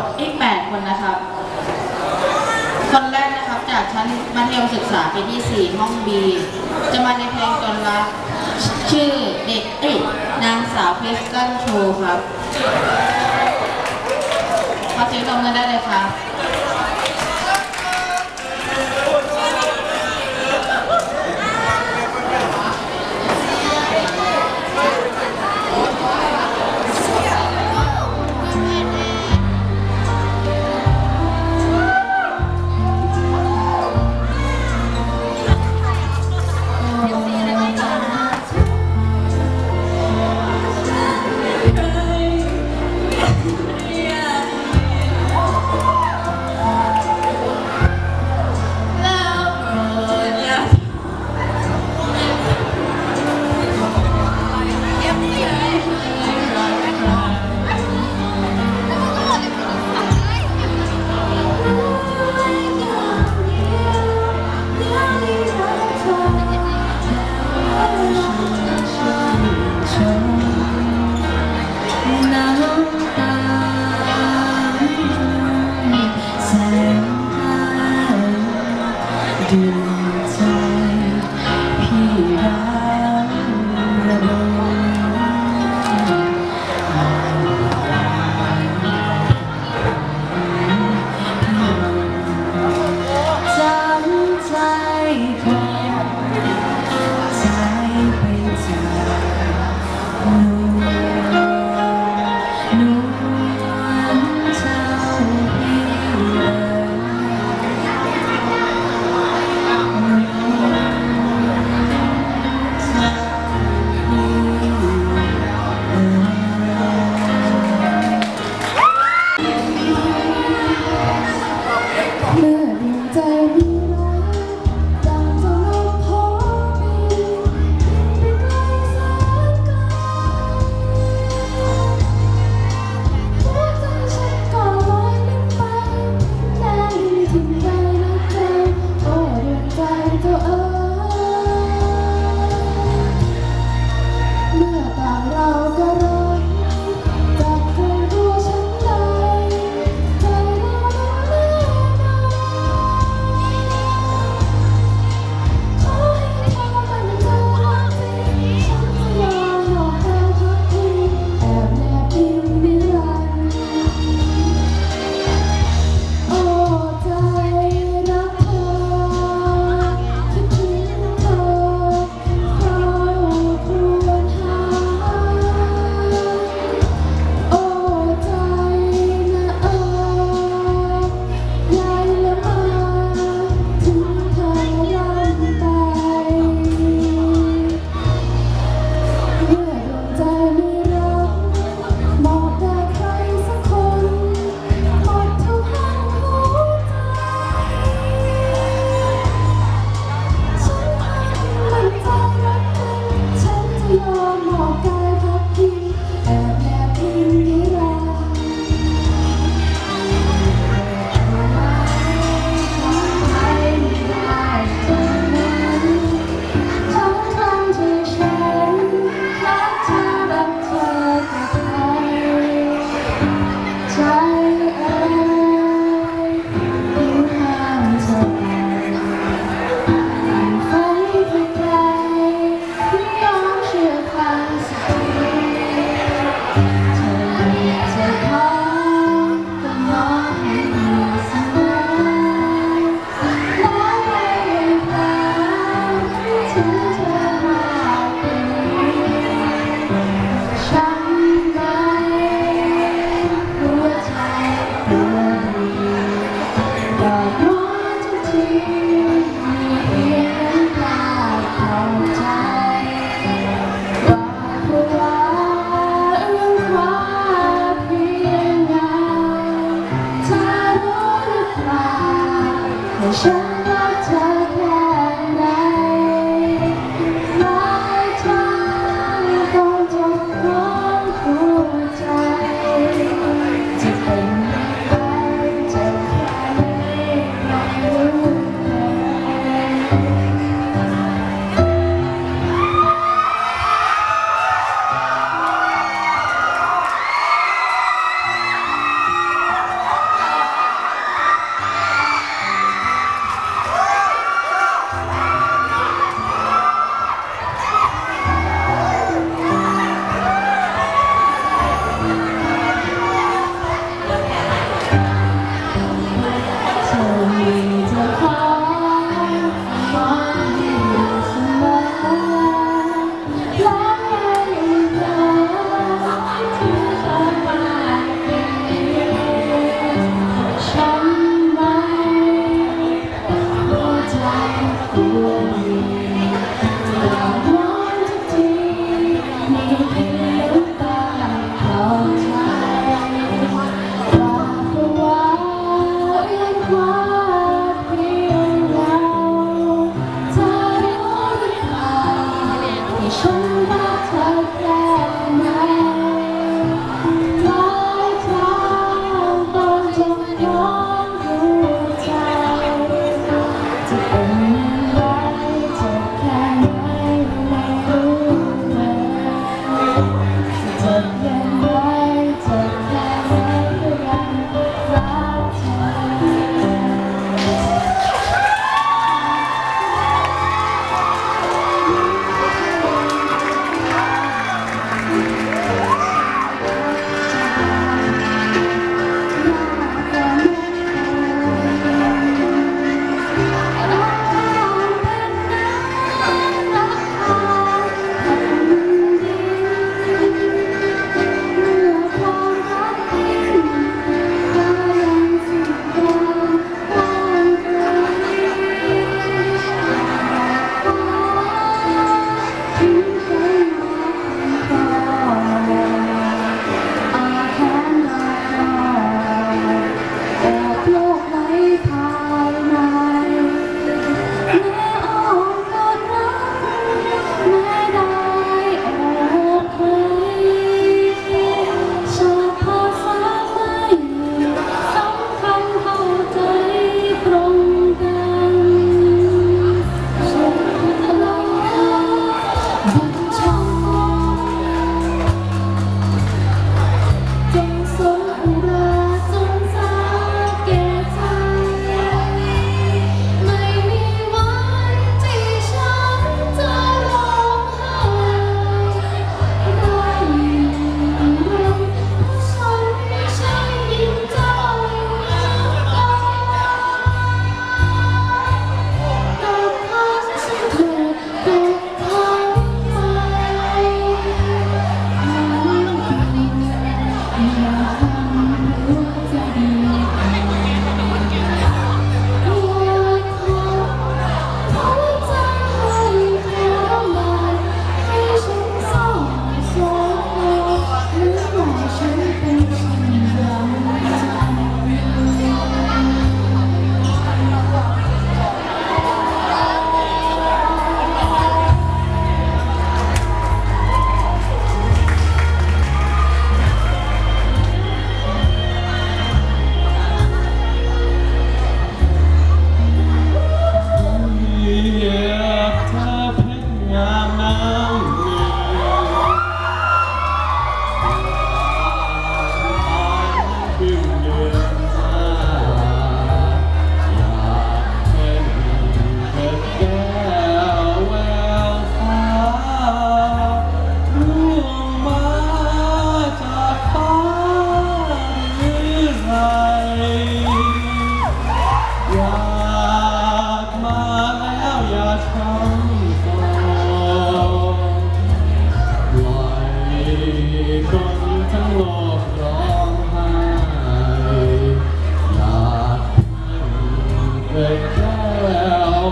ดอีก 8 คนนะครับ คนแรกนะครับจากชั้นมัธยมศึกษาปีที่ 4 ห้อง B จะมาในเพลงจนรักชื่อเด็กเอกนางสาวเพสรกันโชครับเขาเสียงตบมือได้เลยครับ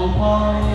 วพ